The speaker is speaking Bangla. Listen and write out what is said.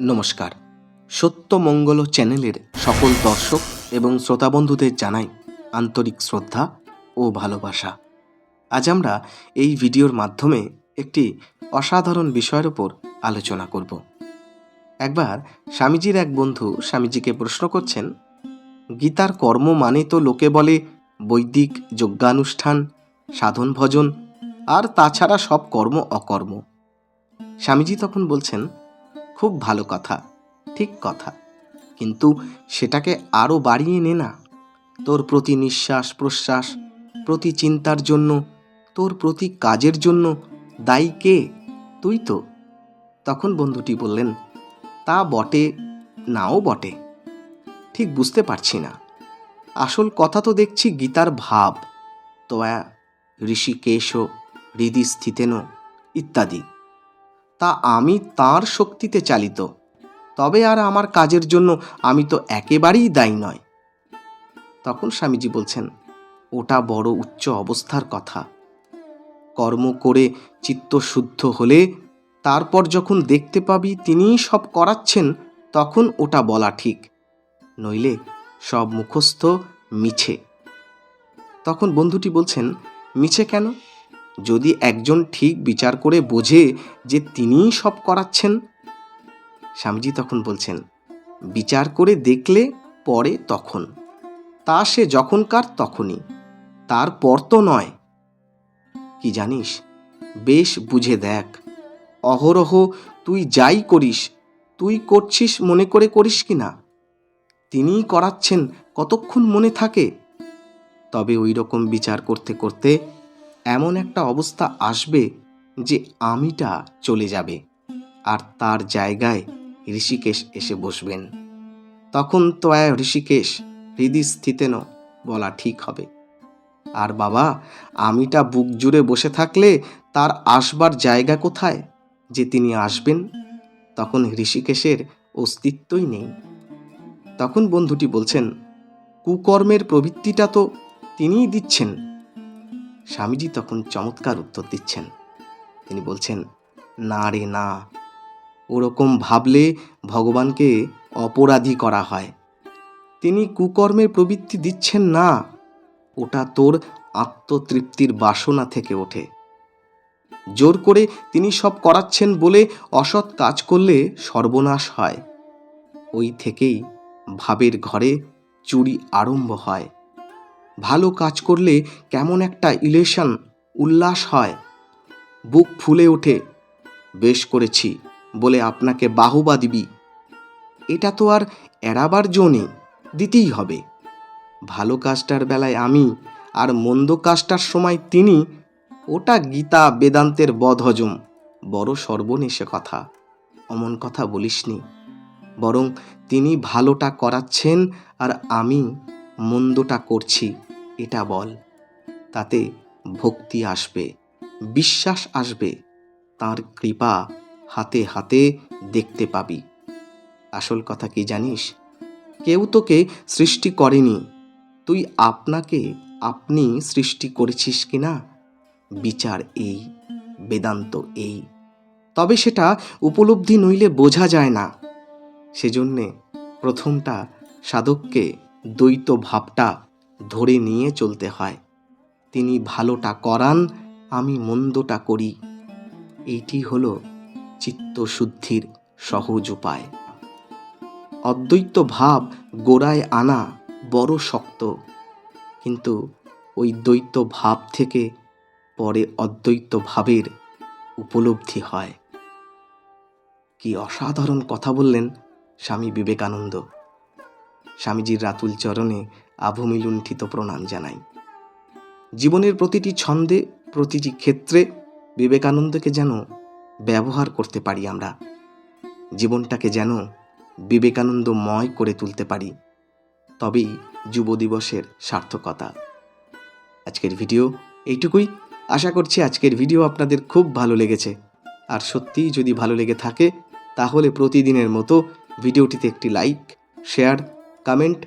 নমস্কার। সত্যমঙ্গল চ্যানেলের সকল দর্শক এবং শ্রোতা বন্ধুদের জানাই আন্তরিক শ্রদ্ধা ও ভালোবাসা। আজ আমরা এই ভিডিওর মাধ্যমে একটি অসাধারণ বিষয়ের উপর আলোচনা করব। একবার স্বামীজির এক বন্ধু স্বামীজিকে প্রশ্ন করছেন, গীতার কর্ম মানে তো লোকে বলে বৈদিক যজ্ঞানুষ্ঠান সাধন ভজন আর তাছাড়া সব কর্ম অকর্ম। স্বামীজি তখন বলছেন খুব ভালো কথা, ঠিক কথা। কিন্তু সেটাকে আরও বাড়িয়ে নে না। তোর প্রতি নিঃশ্বাস প্রশ্বাস, প্রতি চিন্তার জন্য, তোর প্রতি কাজের জন্য দায়ী কে? তুই তো। তখন বন্ধুটি বললেন, তা বটে, নাও বটে। ঠিক বুঝতে পারছি না। আসল কথা তো দেখছি গীতার ভাব, তোয়া, ঋষিকেশ, হৃদি স্থিতেন, ইত্যাদি। তা আমি তার শক্তিতে চালিত। তবে আর আমার কাজের জন্য আমি তো একেবারেই দায়ী নয়। তখন স্বামীজি বলছেন, ওটা বড় উচ্চ অবস্থার কথা। কর্ম করে চিত্ত শুদ্ধ হলে তারপর যখন দেখতে পাবি তিনিই সব করাচ্ছেন, তখন ওটা বলা ঠিক। নইলে সব মুখস্থ মিছে। তখন বন্ধুটি বলছেন, মিছে কেন? যদি একজন ঠিক বিচার করে বোঝে যে তিনিই সব করাচ্ছেন? স্বামীজি তখন বলছেন, বিচার করে দেখলে পরে তখন। তা সে যখনকার তখনই। তারপর তো নয়। কি জানিস, বেশ বুঝে দেখ। অহরহ তুই যাই করিস, তুই করছিস মনে করে করিস কি না? তিনিই করাচ্ছেন কতক্ষণ মনে থাকে? তবে ওই রকম বিচার করতে করতে এমন একটা অবস্থা আসবে যে আমিটা চলে যাবে আর তার জায়গায় ঋষিকেশ এসে বসবেন। তখন তোয়া ঋষিকেশ, হৃদি স্থিতেন, বলা ঠিক হবে। আর বাবা, আমিটা বুক জুড়ে বসে থাকলে তার আসবার জায়গা কোথায়? যে তিনি আসবেন, তখন ঋষিকেশের অস্তিত্বই নেই। তখন বন্ধুটি বলছেন, কুকর্মের প্রবৃত্তিটা তো তিনিই দিচ্ছেন। স্বামীজি তখন চমৎকার উত্তর দিচ্ছেন। তিনি বলছেন, না রে, না। ওরকম ভাবলে ভগবানকে অপরাধী করা হয়। তিনি কুকর্মের প্রবৃত্তি দিচ্ছেন না। ওটা তোর আত্মতৃপ্তির বাসনা থেকে ওঠে। জোর করে তিনি সব করাচ্ছেন বলে অসৎ কাজ করলে সর্বনাশ হয়। ওই থেকেই ভাবের ঘরে চুরি আরম্ভ হয়। ভালো কাজ করলে কেমন একটা ইলেশন উল্লাস হয়। বুক ফুলে ওঠে, বেশ করেছি বলে আপনাকে বাহুবা দিবি। এটা তো আর এড়াবার জো নেই, দিতেই হবে। ভালো কাজটার বেলায় আমি আর মন্দ কাজটার সময় তিনি, ওটা গীতা বেদান্তের বদহজম বড় সর্বনেশে কথা, অমন কথা বলিসনি। বরং তিনি ভালোটা করাচ্ছেন আর আমি মন্দটা করছি। এটা বল, তাতে ভক্তি আসবে, বিশ্বাস আসবে, তার কৃপা হাতে হাতে দেখতে পাবি। আসল কথা কি জানিস? কেউ তোকে সৃষ্টি করেনি। তুই আপনাকে, আপনি সৃষ্টি করেছিস কি না? বিচার এই, বেদান্ত এই। তবে সেটা উপলব্ধি নইলে বোঝা যায় না। সেজন্যে প্রথমটা সাধককে দ্বৈত ভাবটা ধরে নিয়ে চলতে হয়। তিনি ভালোটা করান, আমি মন্দটা করি। এইটি হল চিত্তশুদ্ধির সহজ উপায়। অদ্বৈত ভাব গোড়ায় আনা বড় শক্ত। কিন্তু ওই দ্বৈত ভাব থেকে পরে অদ্বৈত ভাবের উপলব্ধি হয়। কি অসাধারণ কথা বললেন স্বামী বিবেকানন্দ। স্বামীজির রাতুল চরণে আভূমি লুণ্ঠিত প্রণাম জানাই। জীবনের প্রতিটি ছন্দে, প্রতিটি ক্ষেত্রে বিবেকানন্দকে যেন ব্যবহার করতে পারি আমরা, জীবনটাকে যেন বিবেকানন্দময় করে তুলতে পারি, তবেই যুব দিবসের সার্থকতা। আজকের ভিডিও এইটুকুই। আশা করছি আজকের ভিডিও আপনাদের খুব ভালো লেগেছে। আর সত্যিই যদি ভালো লেগে থাকে, তাহলে প্রতিদিনের মতো ভিডিওটিতে একটি লাইক, শেয়ার, কমেন্ট